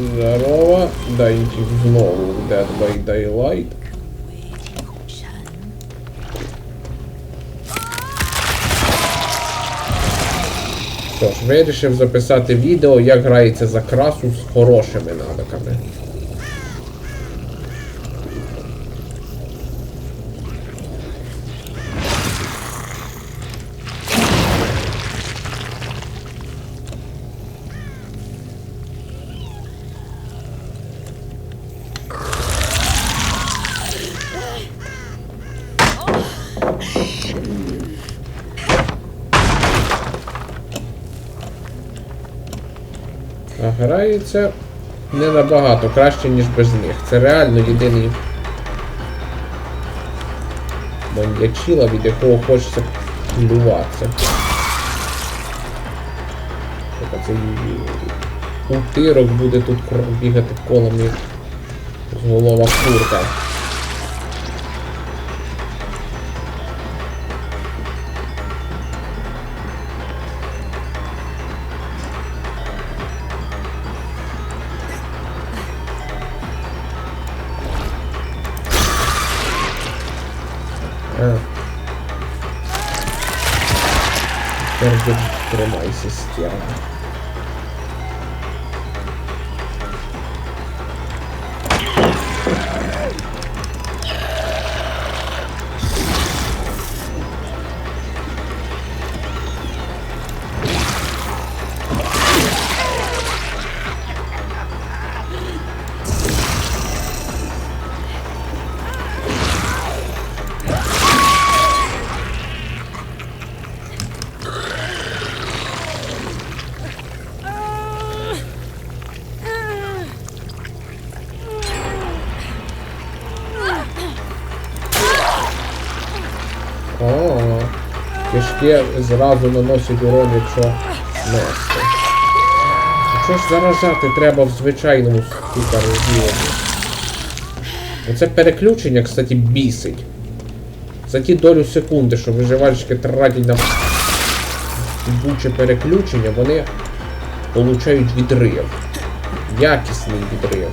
Здорово. Дайнчик знову Dead by Daylight. Що ж, вирішив записати відео, як грається за красу з хорошими навиками. Грається не набагато краще, ніж без них. Це реально єдиний маньячіла, від якого хочеться плюватися. Цей утирок буде тут бігати колом як голова курка. Тримайся стяга. О, кишки зразу наносять урон, якщо нести. Що ж заражати треба в звичайному сука розділенні? Оце переключення, кстати, бісить. За ті долю секунди, що виживальщики тратять на буче переключення, вони получають відрив. Якісний відрив.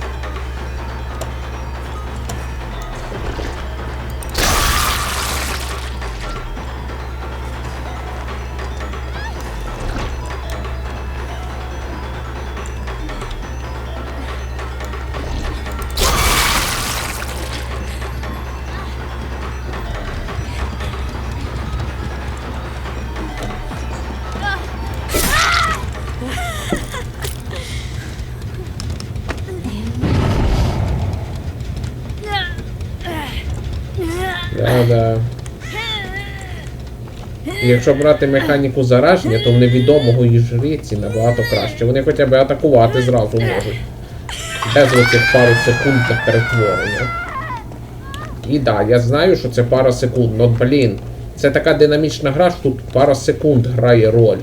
Якщо брати механіку зараження, то в невідомого і жриці набагато краще. Вони хоча б атакувати зразу можуть. Без оцих пару секунд перетворення. І да, я знаю, що це пара секунд, но блін. Це така динамічна гра, що тут пара секунд грає роль.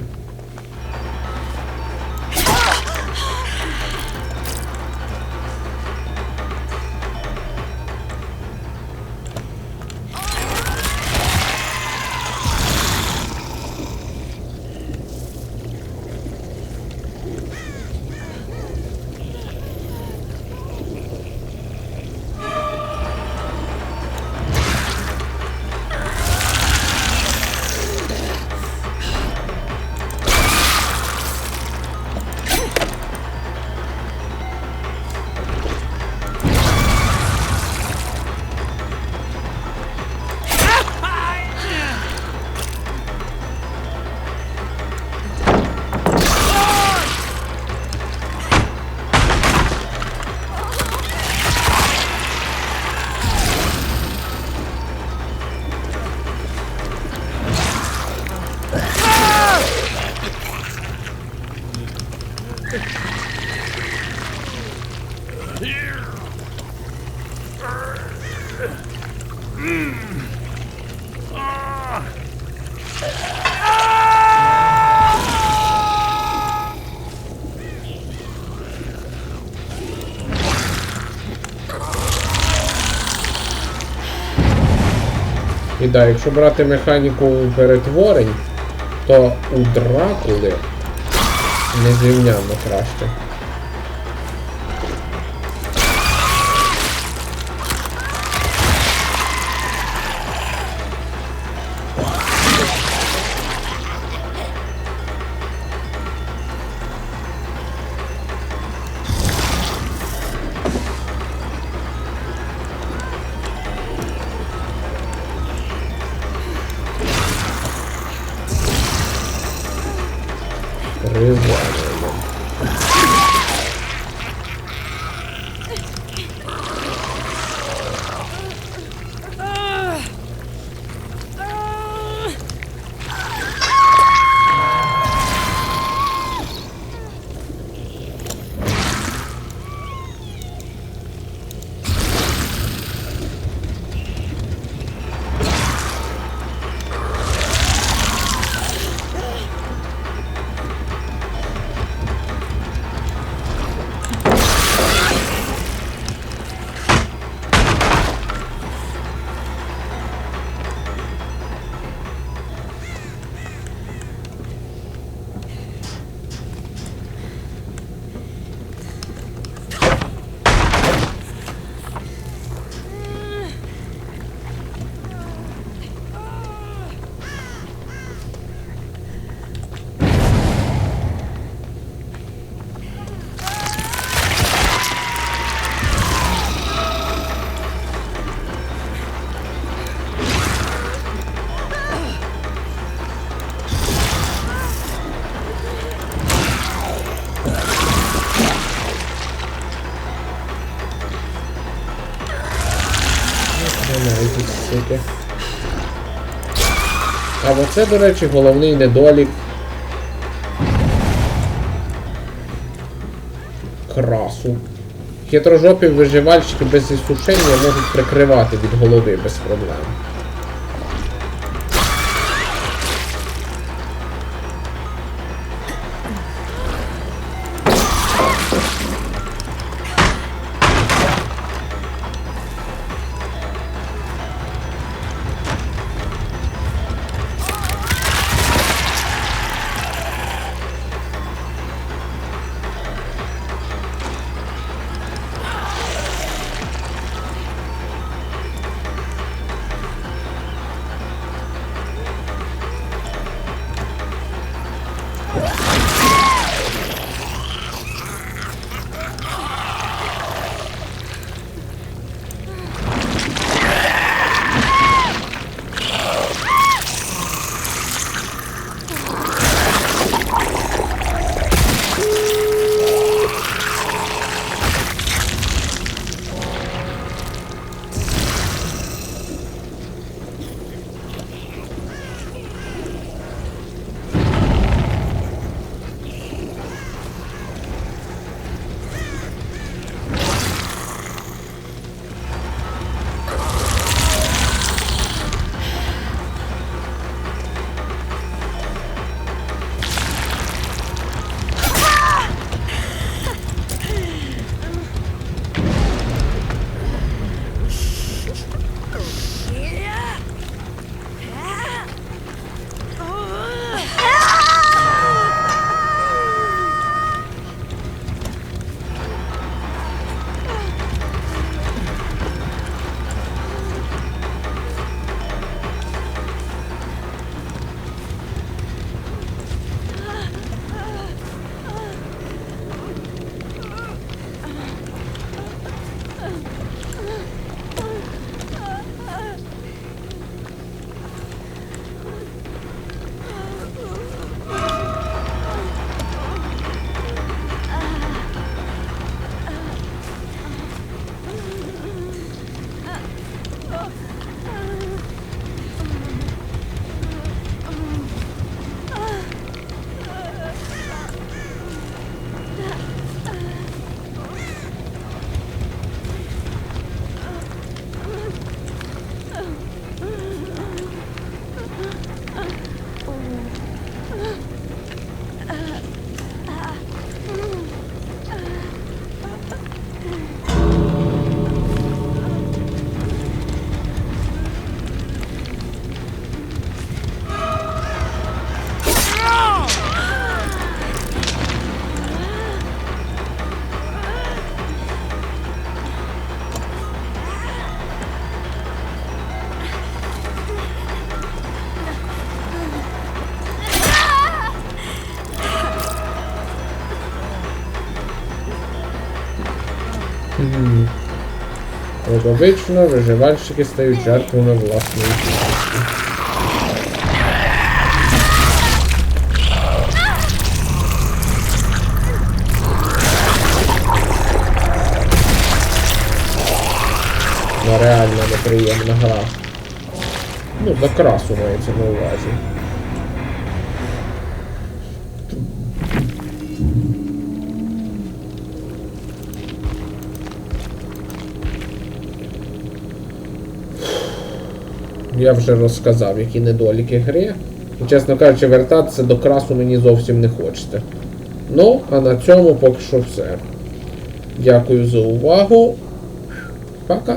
І да, якщо брати механіку перетворень, то у Дракули незрівнянно краще. А оце, до речі, головний недолік. Красу. Хитрожопі виживальщики без ісушення можуть прикривати від голови без проблем. Як виживальщики стають жертвами власної. Ну реально неприємна гра. Ну, за красу мається на увазі. Я вже розказав, які недоліки гри. І, чесно кажучи, вертатися до красу мені зовсім не хочеться. Ну, а на цьому поки що все. Дякую за увагу. Пока.